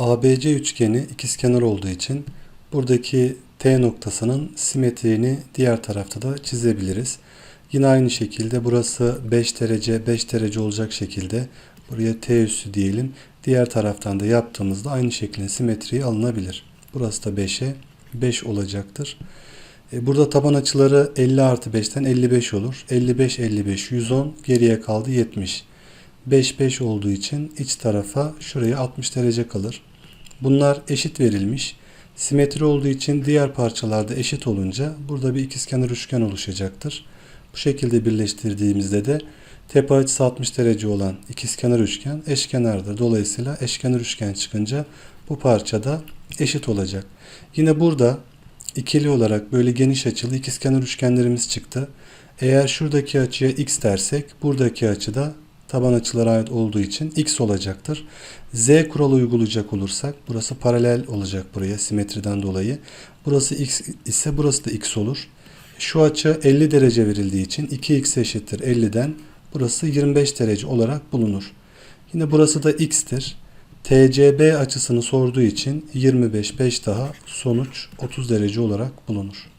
ABC üçgeni ikizkenar olduğu için buradaki T noktasının simetriğini diğer tarafta da çizebiliriz. Yine aynı şekilde burası 5 derece 5 derece olacak şekilde buraya T üssü diyelim. Diğer taraftan da yaptığımızda aynı şekilde simetriği alınabilir. Burası da 5'e 5 olacaktır. E, Burada taban açıları 50 artı 5'ten 55 olur. 55, 55, 110 geriye kaldı 70. 5, 5 olduğu için iç tarafa şuraya 60 derece kalır. Bunlar eşit verilmiş. Simetri olduğu için diğer parçalarda eşit olunca burada bir ikizkenar üçgen oluşacaktır. Bu şekilde birleştirdiğimizde de tepe açısı 60 derece olan ikizkenar üçgen eşkenardır. Dolayısıyla eşkenar üçgen çıkınca bu parçada eşit olacak. Yine burada ikili olarak böyle geniş açılı ikizkenar üçgenlerimiz çıktı. Eğer şuradaki açıya x dersek buradaki açıda taban açılara ait olduğu için x olacaktır. Z kuralı uygulayacak olursak burası paralel olacak buraya simetriden dolayı. Burası x ise burası da x olur. Şu açı 50 derece verildiği için 2x eşittir 50'den burası 25 derece olarak bulunur. Yine burası da x'tir. TCB açısını sorduğu için 25 5 daha sonuç 30 derece olarak bulunur.